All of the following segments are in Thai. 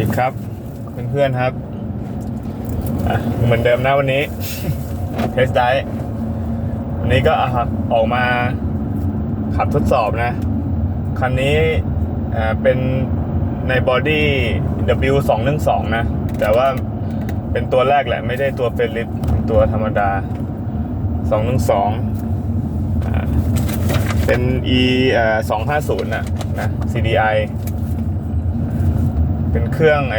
ดีครับเพื่อนๆครับเหมือนเดิมนะวันนี้เทสไดวันนี้ก็ออกมาขับทดสอบนะ คันนี้เป็นในบอดี้ W 2 1 2 นะ แต่ว่าเป็นตัวแรกแหละ ไม่ได้ตัวเฟลิปตัวธรรมดา 2 1 2อ่าเป็น E 250นะนะ CDI เป็นเครื่องไอ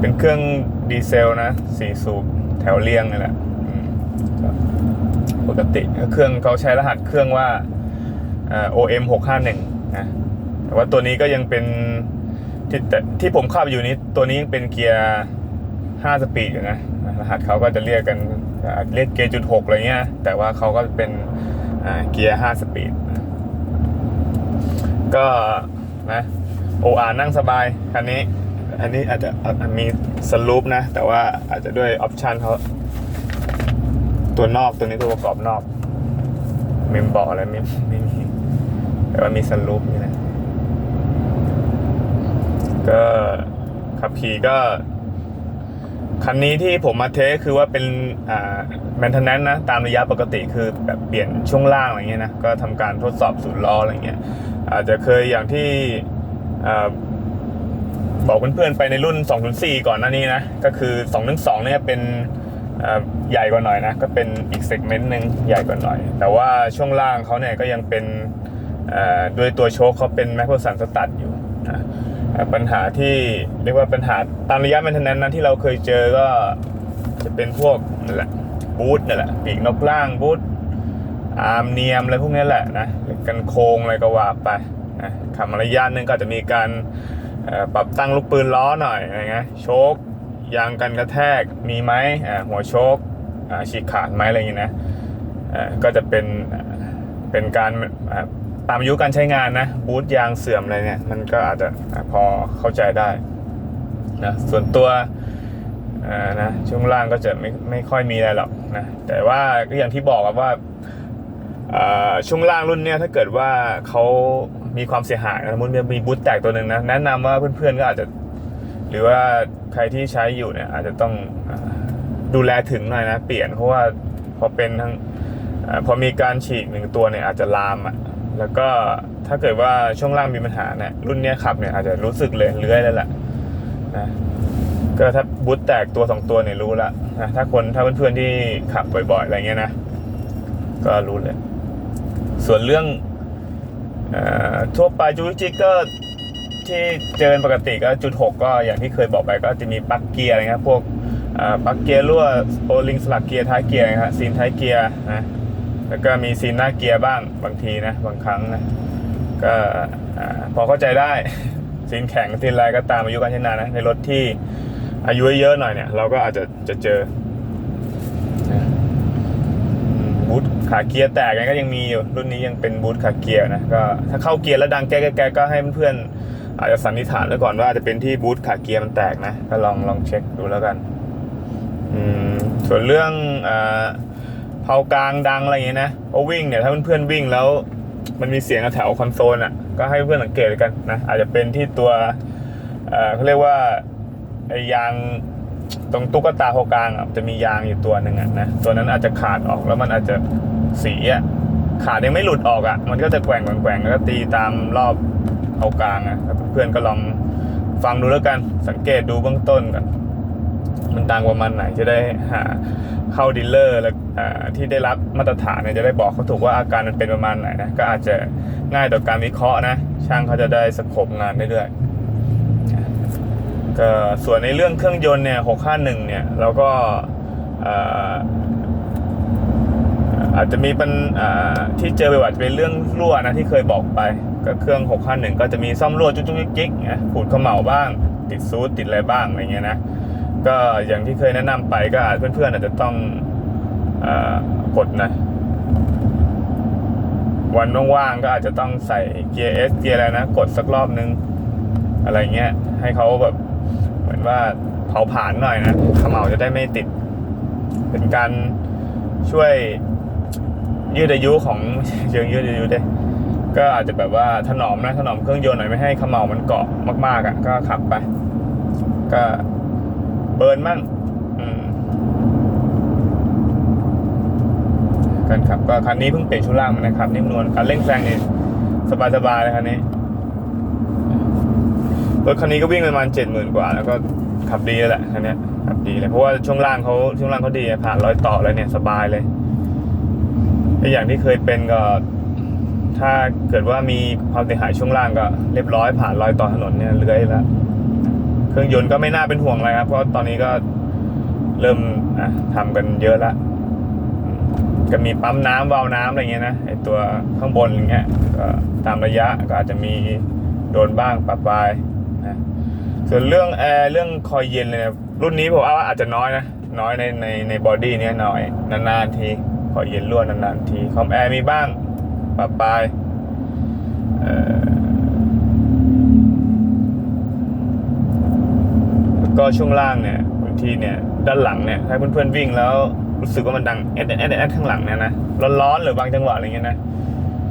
เป็นเครื่องดีเซลนะสี่สูบแถวเรียงนี่แหละปกติเครื่องเขาใช้รหัสเครื่องว่าอ่า OM 651นะแต่ว่าตัวนี้ก็ยังเป็นที่แต่ที่ผมขับอยู่นี้ตัวนี้ยังเป็นเกียร์5สปีดอยู่นะรหัสเขาก็จะเรียกกันเรียกเกียร์จุดหกอะไรเงี้ย แต่ว่าเขาก็เป็นเกียร์5สปีดก็นะ ก็นะ OR นั่งสบายคันนี้ อันนี้อาจจะมีสลูปนะ แต่ว่าอาจจะด้วยออปชันเขาตัวนอกตัวนี้ตัวประกอบนอกมมเบาะอะไรไม่ไม่มีแต่ว่ามีสลูปนี่นะก็ขับขี่ก็ คันนี้ที่ผมมาเทสคือว่าเป็นอ่าแมนเทนแนนนะ ตามระยะปกติคือแบบเปลี่ยนช่วงล่างอะไรเงี้ยนะ ก็ทำการทดสอบศูนย์ล้ออะไรเงี้ย อาจจะเคยอย่างที่ บอกเพื่อนๆไปในรุ่น204ก่อนหน้านี้นะ ก็คือ 2.2 เนี่ยเป็นใหญ่กว่าหน่อยนะ ก็เป็นอีกเซกเมนต์หนึ่งใหญ่กว่าหน่อย แต่ว่าช่วงล่างเขาเนี่ยก็ยังเป็นด้วยตัวโชคเขาเป็นแมคโครสันสตัดอยู่นะปัญหาที่เรียกว่าปัญหาตามระยะแมนเทนแนนนั้นที่เราเคยเจอก็จะเป็นพวกนั่นแหละบูทนั่นแหละปีกนกล่างบูทอาร์มเนียมอะไรพวกนี้แหละนะกันโครงอะไรก็ว่าไป ขับมาระยะหนึงก็จะมีการปรับตั้งลูกปืนล้อหน่อยอะไรเงี้ยโชคยางกันกระแทกมีไหมหัวโชคฉีกขาดไหมอะไรอย่างงี้นะก็จะเป็นเป็นการตามอายุการใช้งานนะบูทยางเสื่อมอะไรเนี่ยมันก็อาจจะพอเข้าใจได้นะส่วนตัวนะช่วงล่างก็จะไม่ไม่ค่อยมีอะไรหรอกนะแต่ว่าก็อย่างที่บอกว่าอ่า ช่วงล่างรุ่นเนี้ยถ้าเกิดว่าเขามีความเสียหายนะสมมติมีบูทแตกตัวหนึ่งนะ แนะนำว่าเพื่อนๆก็อาจจะ หรือว่าใครที่ใช้อยู่เนี่ยอาจจะต้องดูแลถึงหน่อยนะ เปลี่ยนเพราะว่าพอเป็นทั้งอพอมีการฉีกหนึ่งตัวเนี่ยอาจจะลามอะแล้วก็ถ้าเกิดว่าช่วงล่างมีปัญหาเนี่ยรุ่นเนี้ยขับเนี่ยอาจจะรู้สึกเลยเลื้อยเลยแหละนะก็ถ้าบูทแตกตัวสองตัวเนี่ยรู้ละนะถ้าคนถ้าเพื่อนๆที่ขับบ่อยๆอะไรเงี้ยนะ ก็รู้เลย ส่วนเรื่องอทั่วไปจูจิกก็ที่เจอปกติก็จุดหกก็อย่างที่เคยบอกไปก็จะมีปลั๊กเกียร์อะไรเงี้ยพวกปลั๊กเกียร์รั่วโอลิงสลักเกียร์ท้ายเกียร์นะครับซีนท้ายเกียร์นะแล้วก็มีซีนหน้าเกียร์บ้างบางทีนะบางครั้งนะก็พอเข้าใจได้ซีนแข็งซีนอะไรก็ตามอายุการใช้งานนะในรถที่อายุเยอะหน่อยเนี่ยเราก็อาจจะจะเจอนะอืม บูทขาเกียร์แตกกันก็ยังมีอยู่รุ่นนี้ยังเป็นบูทขาเกียร์นะก็ถ้าเข้าเกียร์แล้วดังแก๊กๆก็ให้เพื่อนๆอาจจะสันนิษฐานไว้ก่อนว่าอาจจะเป็นที่บูทขาเกียร์มันแตกนะ ก็ลองลองเช็คดูแล้วกันอืมส่วนเรื่องอ่าเผากลางดังอะไรอย่างเงี้ยนะพอวิ่งเนี่ยถ้าเพื่อนๆวิ่งแล้วมันมีเสียงแถวคอนโซลอะก็ให้เพื่อนสังเกตกันนะอาจจะเป็นที่ตัวเอ่อเขาเรียกว่าไอ้ยาง ตรงตุ๊กตาเผากลางอะจะมียางอยู่ตัวหนึ่งอะนะตัวนั้นอาจจะขาดออกแล้วมันอาจจะสีอะขาดยังไม่หลุดออกอะ มันก็จะแกว่งแกว่งๆแล้วก็ตีตามรอบเผากลางอะเพื่อนก็ลองฟังดูแล้วกันสังเกตดูเบื้องต้นกันมันดังประมาณไหนจะได้หาเข้าดีลเลอร์แล้วที่ได้รับมาตรฐานเนี่ยจะได้บอกเขาถูกว่าอาการมันเป็นประมาณไหนนะก็อาจจะง่ายต่อการวิเคราะห์นะ ช่างเขาจะได้สโคปงานได้ด้วย ก็ส่วนในเรื่องเครื่องยนต์เนี่ย651เนี่ยเราก็อาจจะมีปัญอ่าที่เจอไปว่าจะเป็นเรื่องรั่วนะที่เคยบอกไปก็เครื่อง651ก็จะมีซ่อมรั่วจุ๊กๆจิกๆนะขูดเขม่าบ้าง ติดซูดติดอะไรบ้างอะไรเงี้ยนะก็อย่างที่เคยแนะนำไปก็อาจเพื่อนๆอาจจะต้องอกดนะวันว่างๆก็อาจจะต้องใส่เกียร์ S เกียร์อะไรนะ กดสักรอบนึง อะไรเงี้ยให้เขาแบบ เหมือนว่าเผาผลาญหน่อยนะขม่าจะได้ไม่ติด เป็นการช่วยยืดอายุของเชิงยืดอายุได้ก็อาจจะแบบว่าถนอมนะถนอมเครื่องยนต์หน่อยไม่ให้ขม่ามันเกาะมาก ๆอะก็ขับไป ก็เบิร์นมั่งอืมการขับก็คันนี้เพิ่งเปลี่ยนชุดล่างมานะครับนิ่มนวลการเร่งแซงนี่สบายๆเลยคันนี้ รถคันนี้ก็วิ่งประมาณเจ็ดหมื่นกว่า แล้วก็ขับดีแล้วแหละคันนี้ขับดีเลยเพราะว่าช่วงล่างเขาช่วงล่างเขาดีผ่านรอยต่อแล้วเนี่ยสบายเลยแต่อย่างที่เคยเป็นก็ ถ้าเกิดว่ามีความเสียหายช่วงล่างก็ เรียบร้อยผ่านรอยต่อถนนเนี่ยเลื้อยแล้วเครื่องยนต์ก็ไม่น่าเป็นห่วงอะไรครับ เพราะตอนนี้ก็เริ่มอะทำกันเยอะละก็มีปั๊มน้ำวาล์วน้ำอะไรเงี้ยนะไอตัวข้างบนอย่างเงี้ยก็ตามระยะก็อาจจะมีโดนบ้างปรับปาย นะส่วนเรื่องแอร์เรื่องคอยเย็นเลยนะรุ่นนี้ผมว่าอาจจะน้อยนะน้อยในในในบอดี้เนี้ยน้อยนานๆทีคอยเย็นรั่วนานๆทีคอมแอร์มีบ้างปรับปลายก็ช่วงล่างเนี่ยบางทีเนี่ยด้านหลังเนี่ยถ้าเพื่อนๆวิ่งแล้วรู้สึกว่ามันดังแอดแอดแอดแอดข้างหลังเนี่ยนะร้อนๆหรือบางจังหวะอะไรเงี้ยนะ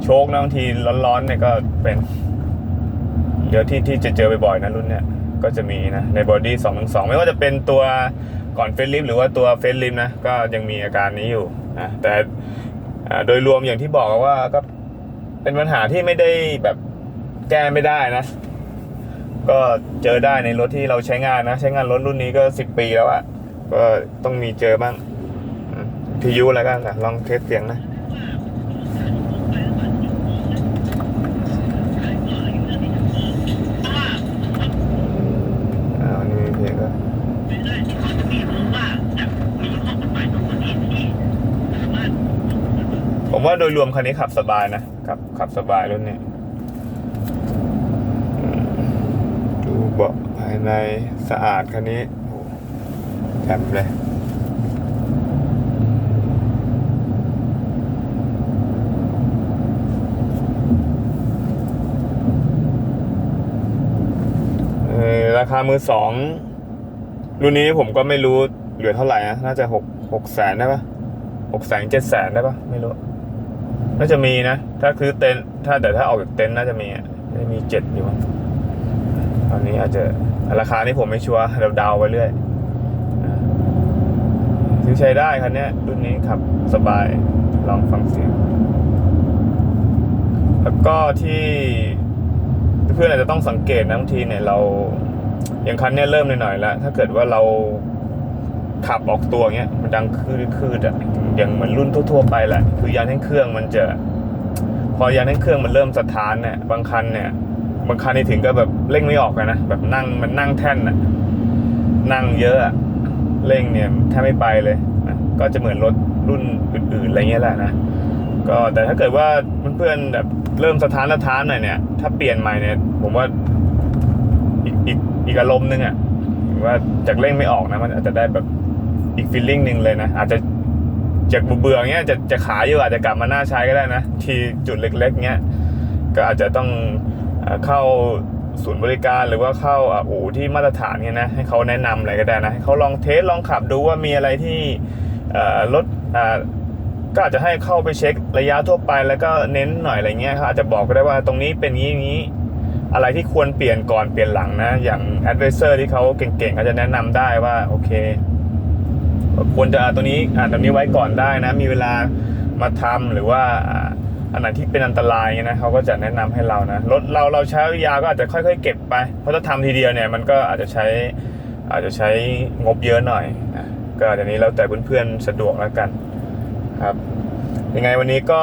โชคนะบางทีร้อนๆเนี่ยก็เป็น เดี๋ยวที่ที่จะเจอบ่อยๆนะรุ่นเนี่ยก็จะมีนะในบอดี้สองสองไม่ว่าจะเป็นตัวก่อนเฟซลิฟหรือว่าตัวเฟซลิฟนะก็ยังมีอาการนี้อยู่นะแต่โดยรวมอย่างที่บอกว่าก็เป็นปัญหาที่ไม่ได้แบบแก้ไม่ได้นะ ก็เจอได้ในรถที่เราใช้งานนะ ใช้งานรถรุ่นนี้ก็สิบปีแล้วอะก็ต้องมีเจอบ้างอืมพิยุแล้วกันนะลองเทสเสียงนะอ้าวนี่มีเพลงก็ ผมว่าโดยรวมคันนี้ขับสบายนะขับขับสบายรุ่นนี้ดูเบาะภายในสะอาดคันนี้โอ้แจ่มเลยราคามือสองรุ่นนี้ผมก็ไม่รู้เหลือเท่าไหร่นะน่าจะหกหกแสนได้ปะหกแสนเจ็ดแสนได้ปะไม่รู้ น่าจะมีนะ ถ้าคือเต็นถ้าแต่ถ้าออกจากเต็นน่าจะมีอะมีเจ็ดอยู่มั้งตอนนี้อาจจะราคานี้ผมไม่ชัวร์เราเดาไปเรื่อยซื้อใช้ได้คันนี้รุ่นนี้ขับสบายลองฟังเสียง แล้วก็ที่เพื่อนอาจจะต้องสังเกตนะบางทีเนี่ยเราอย่างคันเนี้ยเริ่มหน่อยๆแล้ว ถ้าเกิดว่าเรา ขับออกตัวเงี้ยมันดังคืดคืดๆอะอย่างเหมือนรุ่นทั่วๆไปแหละคือยางแท่งเครื่องมันจะพอยางแท่งเครื่องมันเริ่มสถานเนี่ยบางคันเนี่ยบางคันนี่ถึงก็แบบเร่งไม่ออกนะแบบนั่งมันนั่งแท่นนะนั่งเยอะอะเร่งเนี่ยแทบไม่ไปเลยนะก็จะเหมือนรถรุ่นอื่นๆอะไรเงี้ยแหละนะก็แต่ถ้าเกิดว่าเพื่อนๆแบบเริ่มสถานสถานหน่อยเนี่ย ถ้าเปลี่ยนใหม่เนี่ย ผมว่าอีกอีกอีกอารมณ์หนึงอะว่าจากเร่งไม่ออกนะมันอาจจะได้แบบ อีกฟีลลิ่งหนึ่งเลยนะ อาจจะจากเบื่อเงี้ยจะจะขายอยู่อาจจะกลับมาหน้าใช้ก็ได้นะ ที่จุดเล็กๆเงี้ยก็อาจจะต้องเข้าศูนย์บริการหรือว่าเข้าอู่ที่มาตรฐานเนี่ยนะให้เขาแนะนำอะไรก็ได้นะให้เขาลองเทสลองขับดูว่ามีอะไรที่รถก็อาจจะให้เข้าไปเช็คระยะทั่วไปแล้วก็เน้นหน่อยอะไรเงี้ยเขาอาจจะบอกก็ได้ว่าตรงนี้เป็นงี้งนี้ อะไรที่ควรเปลี่ยนก่อนเปลี่ยนหลังนะ อย่าง advisor ที่เขาเก่งๆเขาจะแนะนำได้ว่าโอเค ควรจะเอาตัวนี้อ่านตัวนี้ไว้ก่อนได้นะ มีเวลามาทำหรือว่าอันไหนที่เป็นอันตรายนะเขาก็จะแนะนำให้เรานะรถเราเราใช้ยาก็อาจจะค่อยๆ เก็บไป เพราะถ้าทำทีเดียวเนี่ยมันก็อาจจะใช้อาจจะใช้งบเยอะหน่อยนะก็อันนี้แล้วแต่เพื่อนๆสะดวกแล้วกันครับยังไงวันนี้ก็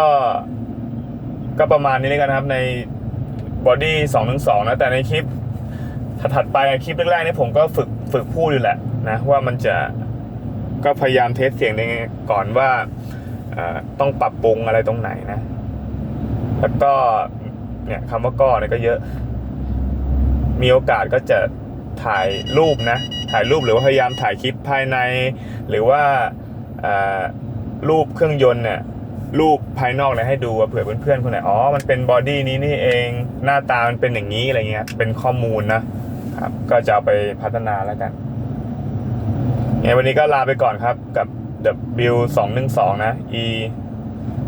ก็ประมาณนี้เลยกันครับในบอดี้สองหนึ่งสองนะแต่ในคลิปถัดๆไปคลิปแรกๆนี่ผมก็ฝึกฝึกพูดอยู่แหละนะว่ามันจะ ก็พยายามเทสเสียงในก่อนว่าต้องปรับปรุงอะไรตรงไหนนะ แล้วก็เนี่ยคำว่าก็เนี่ยก็เยอะ มีโอกาสก็จะถ่ายรูปนะ ถ่ายรูปหรือว่าพยายามถ่ายคลิปภายใน หรือว่ารูปเครื่องยนต์เนี่ยรูปภายนอกเนี่ยให้ดูเผื่อเพื่อนๆคนไหนอ๋อมันเป็นบอดี้นี้นี่เองหน้าตามันเป็นอย่างนี้อะไรเงี้ยเป็นข้อมูลนะครับ ก็จะเอาไปพัฒนาแล้วกัน ไงวันนี้ก็ลาไปก่อนครับกับ W 2 1 2นะ E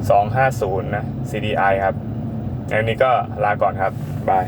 2 5 0นะ CDI ครับในวันนี้ก็ลาก่อนครับ บาย